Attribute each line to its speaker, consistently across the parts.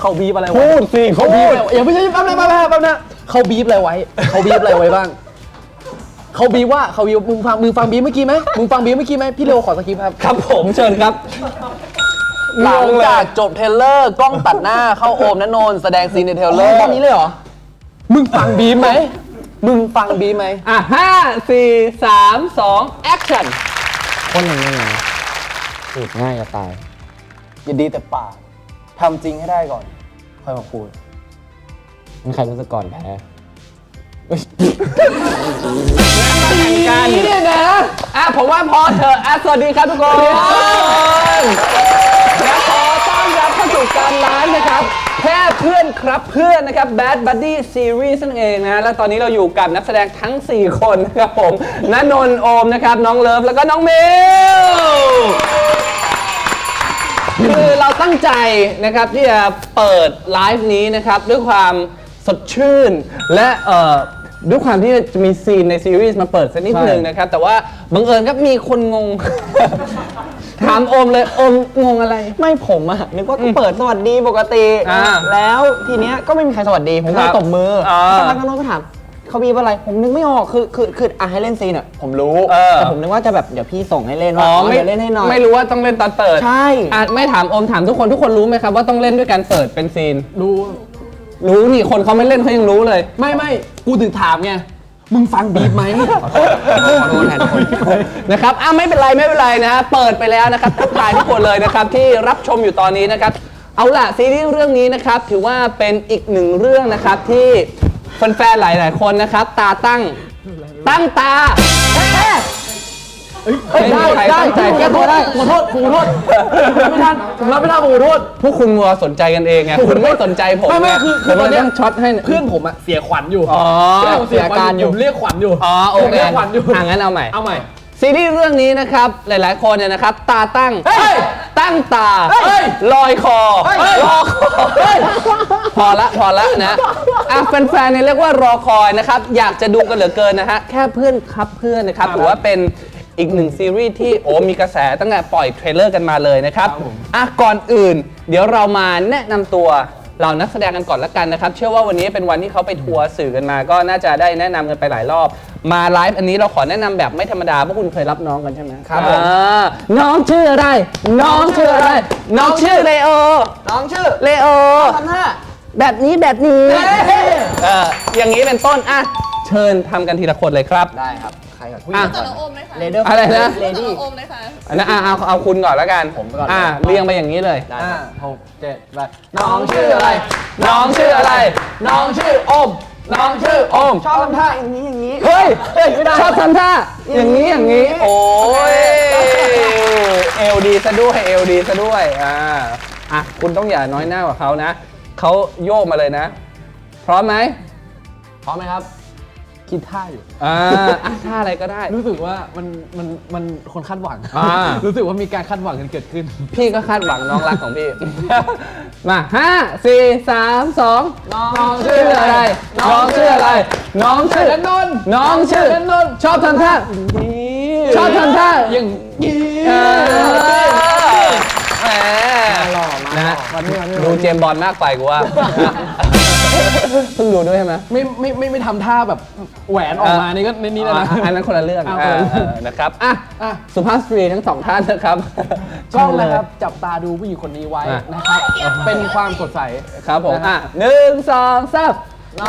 Speaker 1: เขาบีบอะไรไว้
Speaker 2: พูดสิ
Speaker 1: เขา
Speaker 2: พู
Speaker 1: บีบ
Speaker 2: ด
Speaker 1: อะไรอย่าไม่ใช่แป๊บนึงแป๊บนึงแป๊บนึงเขาบีบอะไรไว้เขาบีบอะไรไว้บ้าง เขาบีบว่าเขาบีบมึงฟังมึงฟังบีบเมื่อกี้ไหมมึงฟังบีบเมื่อกี้ไหมพี่เลวขอสคริปต์ครับ
Speaker 2: ครับผมเชิญครับ
Speaker 3: หลังจากจบเทรลเลอร์กล้องตัดหน้าเข้าโอมนนนท์แสดงซีนในเทรลเลอร์
Speaker 1: ตอนนี้เลยเหรอ
Speaker 3: มึงฟังบีมไหม มึงฟังบีมไหม
Speaker 2: อะห้าสี่สามสองแอคชั่น
Speaker 1: คนอย่างนี้ไงพูดง่ายจะตาย
Speaker 3: อย่าดีแต่ปาก ทำจริงให้ได้ก่อน ค่อยมาพูด
Speaker 1: มันใครรู้สึกก่อนแพ้
Speaker 2: กันนี่นะอะผมว่าพอเถอะอะสวัสดีครับทุกคนและขอต้อนรับเข้าสู่การไลฟ์นะครับ แค่เพื่อนครับเพื่อนนะครับ Bad Buddy Series นั่นเองนะ แล้วตอนนี้เราอยู่กับนักแสดงทั้ง 4 คนนะครับผมณนนท์โอมนะครับ น้องเลิฟ แล้วก็น้องมิวคือเรา ตั้งใจนะครับที่จะเปิดไลฟ์นี้นะครับด้วยความสดชื่น และเอ่อด้วยความที่จะมีซีนในซีรีส์มาเปิดสักนิด
Speaker 1: ใช่
Speaker 2: นึงนะครับ แต่ว่าบังเอิญครับมีคนงง ถามโอมเลยโอมงงอะไร
Speaker 1: ไม่ผมอะนึกว่าก็เปิดสวัสดีปกติ
Speaker 2: อ่า
Speaker 1: แล้วทีเนี้ยก็ไม่มีใครสวัสดี ผมก็
Speaker 2: ครับ
Speaker 1: ตบมือ
Speaker 2: อ่า
Speaker 1: สักพักน้องๆก็ถาม เขาบีบอะไรผมนึกไม่ออกคือคือคืออะให้เล่นซีนอะผมรู้
Speaker 2: เออ
Speaker 1: แต่ผมนึกว่าจะแบบเดี๋ยวพี่ส่งให้เล่น
Speaker 2: อ๋
Speaker 1: ว่า
Speaker 2: อ
Speaker 1: อ๋อ
Speaker 2: ไม่
Speaker 1: เดี๋ยวเล่นให้หน่อย
Speaker 2: ไม่รู้ว่าต้องเล่นตอนเปิด
Speaker 1: ใช่
Speaker 2: อะไม่ถามโอมถามทุกคนทุกคนรู้ไหมครับว่าต้องเล่นด้วยการเปิดเป็นซีน
Speaker 1: รู้
Speaker 2: รู้นี่คนเขาไม่เล่นเขายังรู้เลย
Speaker 1: ไม่ไม่กูถึงถามไง มึงฟังบีบไหมขอโทษแทนคน
Speaker 2: นะครับอะไม่เป็นไรไม่เป็นไรนะเปิดไปแล้วนะครับทักทายทุกคนเลยนะครับที่รับชมอยู่ตอนนี้นะครับ เอาล่ะซีรีส์เรื่องนี้นะครับถือว่าเป็นอีกหนึ่งเรื่องนะครับที่ แฟนๆหลายๆคนนะครับ ตาตั้ง ตั้งตาไม่มีใครตั้งใจ
Speaker 1: แก้ตัวได้ขอโทษขอโทษไม่ทันผมรับไม่ได้ผมขอโทษ
Speaker 2: พวกคุณมัวสนใจกันเองไงคุณไม่สนใจผม
Speaker 1: ไม่ไม่
Speaker 2: ง
Speaker 1: คือ
Speaker 2: ผ
Speaker 1: คือ
Speaker 2: ม
Speaker 1: ตอน
Speaker 2: เลย
Speaker 1: เนี้ย
Speaker 2: ต้องช็อตให้
Speaker 1: เพื่อนผมอะเสียขวัญอยู่
Speaker 2: อ๋อ
Speaker 1: เพื่อนผมเสียการอยู่ผมเรียกขวัญอยู่
Speaker 2: อ๋อโอเค
Speaker 1: เรียกขวัญอยู่
Speaker 2: อะงั้นเอาใหม่
Speaker 1: เอาใหม่
Speaker 2: ซีรีส์เรื่องนี้นะครับหลายๆคนเนี่ยนะครับ ตาตั้ง
Speaker 1: เฮ้ย
Speaker 2: ตั้งตา
Speaker 1: เฮ้ย
Speaker 2: ลอยคอ
Speaker 1: เฮ้ย
Speaker 2: รอคอพอละพอละนะ อะแฟนๆเนี่ยเรียกว่ารอคอยนะครับ อยากจะดูกันเหลือเกินนะฮะ แค่เพื่อนครับเพื่อนนะครับถือว่าเป็นอีกหนึ่งซีรีส์ที่โอ้มีกระแสตั้งแต่ปล่อยเทรลเลอร์กันมาเลยนะครับอะก่อนอื่น เดี๋ยวเรามาแนะนำตัวเหล่านักแสดงกันก่อนละกันนะครับ เชื่อว่าวันนี้เป็นวันที่เขาไปทัวร์สื่อกันมา ก็น่าจะได้แนะนำกันไปหลายรอบ มาไลฟ์อันนี้เราขอแนะนำแบบไม่ธรรมดาเพราะคุณเคยรับน้องกันใช่ไหม
Speaker 1: ครับผม
Speaker 2: อ่าน้องชื่ออะไร น้องชื่ออะไร น้องชื่อเลโอ
Speaker 1: น้องชื่อ
Speaker 2: เลโอ
Speaker 1: ทำท่า
Speaker 2: แบบนี้แบบนี้
Speaker 1: เฮ้ย
Speaker 2: เอออย่างนี้เป็นต้นอะเชิญทำกันทีละคนเลยครับ
Speaker 1: ได้ครับ ใครก่อนผู้ห
Speaker 2: อะ
Speaker 1: ญิง
Speaker 4: ต่
Speaker 1: ก่
Speaker 4: อ
Speaker 1: อน
Speaker 4: น้องโอมเลยค่ะ
Speaker 1: เลเดอร์
Speaker 2: อะไรนะ
Speaker 1: เล
Speaker 4: ต่อน้
Speaker 1: ดี้
Speaker 4: องโอมเลยค่ะ
Speaker 2: อันนั้นอะเอาเอาคุณก่อนแล้วกัน
Speaker 1: ผมก่อน
Speaker 2: อะเรียงไปอย่างนี้เลย
Speaker 1: ได้ครับหกเจ็ดแปด
Speaker 2: น้องชื่ออะไร น้องชื่ออะไร น้องชื่อโอม น้องชื่อโอม
Speaker 1: ชอบทำท่าอย่างนี้อย่างนี้
Speaker 2: เฮ้ย
Speaker 1: เฮ้ยไม่ได้
Speaker 2: ชอบทำท่าอย่างนี้อย่างนี้ โอ้ยเอลดีซะด้วยเอลดีซะด้วยอ่าอะคุณต้องอย่าน้อยหน้ากว่าเขานะ เขาโยกมาเลยนะ พร้อมไหม
Speaker 1: พร้อมไหมครับ คิดท่าอยู่
Speaker 2: อ่าอะท่าอะไรก็ได้
Speaker 1: รู้สึกว่ามันมันมันคนคาดหวัง
Speaker 2: อ่า
Speaker 1: รู้สึกว่ามีการคาดหวังกันเกิดขึ้น
Speaker 2: พี่ก็คาดหวังน้องรักของพี่ มาห้าสี่สามสอง
Speaker 1: น้อง
Speaker 2: ชื่ออะไร น้องชื่ออะไร น้องชื่อ
Speaker 1: นนท์
Speaker 2: น้องชื่อ
Speaker 1: นนท์
Speaker 2: ชอบทำท่าชอบทำท่า
Speaker 1: อย่างนี้
Speaker 2: เออแหม
Speaker 1: หล่อมา
Speaker 2: นะฮะ
Speaker 1: วันนี้วันนี้
Speaker 2: ดู เจมส์บอลมากไปกูว่า เพิ่งดูด้วยใช่ไหม
Speaker 1: ไม่ไม่ไม่ไม่ทำท่าแบบแหวนออกมานี่ก็ในนี้แล้วนะ
Speaker 2: อะอันนั้นคนละเรื่อง
Speaker 1: เอา
Speaker 2: อ่า
Speaker 1: คนละเรื่อง
Speaker 2: เออนะครับอะ
Speaker 1: อะ
Speaker 2: สุภาพสตรีทั้งสองท่านนะครับ
Speaker 1: กล้อง
Speaker 2: เชิญเลย
Speaker 1: นะครับ จับตาดูผู้หญิงคนนี้ไว้
Speaker 2: อะ
Speaker 1: นะครับ เป็นความสดใส
Speaker 2: ครับผม
Speaker 1: นะฮะ
Speaker 2: อะหนึ่งสองสาม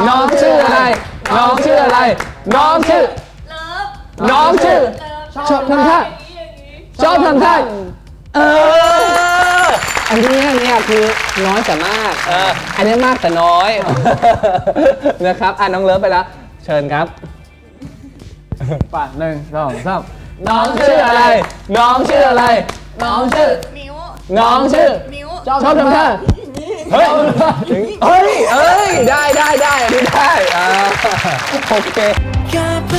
Speaker 2: น้องชื่ออะไร น้องชื่ออะไร น้องชื่อ
Speaker 4: เลิฟ
Speaker 2: น้องชื่อ
Speaker 4: เลิฟ
Speaker 2: ชอบทำท่า
Speaker 4: อย่างนี้
Speaker 2: ชอบทำท่าเออ อันนี้เนี่ยคือน้อยแต่มากอันนี้มากแต่น้อย นะครับอะน้องเลิฟไปแล้ว เชิญครับ
Speaker 1: ป่ะหนึ่งสองสาม
Speaker 2: น้องชื่ออะไร น้องชื่ออะไร
Speaker 1: น้องชื่อ
Speaker 4: มิ้ว
Speaker 2: น้องชื่อ
Speaker 4: มิ้ว
Speaker 2: ชอบทำท่าเฮ้ย เฮ้ย เอ้ย ได้ได้ได้อันนี้ได้อ่าโอเค
Speaker 5: แค่เพื่